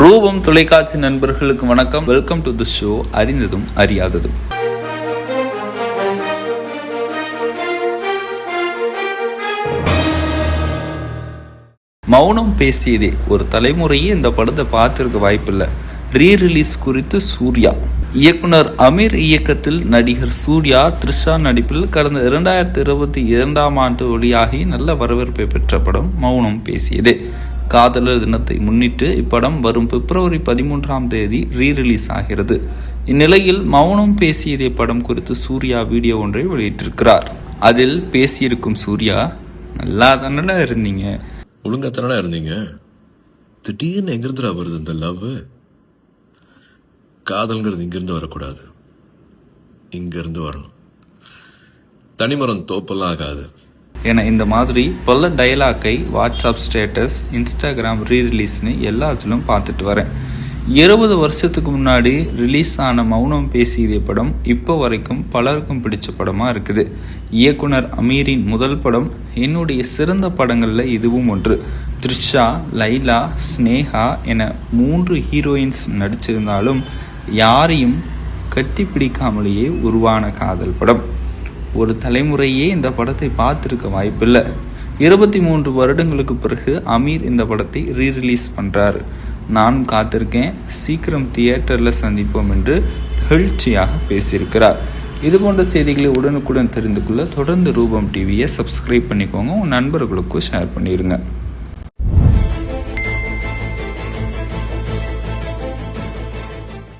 ரூபம் தொலைக்காட்சி நண்பர்களுக்கு வணக்கம். வெல்கம் டு தி ஷோ அறிந்ததும் அறியாததும். மௌனம் பேசியதே ஒரு தலைமுறையே இந்த படத்தை பார்த்திருக்க வாய்ப்பில்லை. ரீ ரிலீஸ் குறித்து சூர்யா. இயக்குனர் அமீர் இயக்கத்தில் நடிகர் சூர்யா த்ரிஷா நடிப்பில் கடந்த இரண்டாயிரத்தி இருபத்தி இரண்டாம் ஆண்டு வெளியாகி நல்ல வரவேற்பை பெற்ற படம் மௌனம் பேசியது. காதலர் தினத்தை முன்னிட்டு இப்படம் வரும் பிப்ரவரி பதிமூன்றாம் தேதி ரீரிலீஸ் ஆகிறது. இந்நிலையில் மௌனம் பேசியதே படம் குறித்து சூர்யா வீடியோ ஒன்றை வெளியிட்டிருக்கிறார். அதில் பேசியிருக்கும் சூர்யா நல்லா தானடா இருந்தீங்க? ஒழுங்காத்தானடா இருந்தீங்க? திடீர்னு எங்கிருந்துடா வருது இந்த லவ்? காதல்ங்கிறது இங்கிருந்து வரக்கூடாது. இங்கிருந்து வரணும். தனிமரம் தோப்பெல்லாம் ஆகாது. என இந்த மாதிரி பல டயலாக்கை வாட்ஸ்அப் ஸ்டேட்டஸ் இன்ஸ்டாகிராம் ரீரிலீஸ்னு எல்லாத்திலும் பார்த்துட்டு வரேன். இருபது வருஷத்துக்கு முன்னாடி ரிலீஸ் ஆன மௌனம் பேசியதே படம் இப்போ வரைக்கும் பலருக்கும் பிடிச்ச படமாக இருக்குது. இயக்குனர் அமீரின் முதல் படம் என்னுடைய சிறந்த படங்களில் இதுவும் ஒன்று. த்ரிஷா லைலா ஸ்னேகா என மூன்று ஹீரோயின்ஸ் நடிச்சிருந்தாலும் யாரையும் கட்டி பிடிக்காமலேயே உருவான காதல் படம். ஒரு தலைமுறையே இந்த படத்தை பார்த்துருக்க வாய்ப்பில்லை. இருபத்தி மூன்று வருடங்களுக்கு பிறகு அமீர் இந்த படத்தை ரீ ரிலீஸ் பண்ணுறாரு நானும் காத்திருக்கேன். சீக்கிரம் தியேட்டரில் சந்திப்போம் என்று எழுச்சியாக பேசியிருக்கிறார். இது போன்ற செய்திகளை உடனுக்குடன் தெரிந்து கொள்ள தொடர்ந்து ரூபம் டிவியை சப்ஸ்கிரைப் பண்ணிக்கோங்க. உங்கள் நண்பர்களுக்கும் ஷேர் பண்ணிடுங்க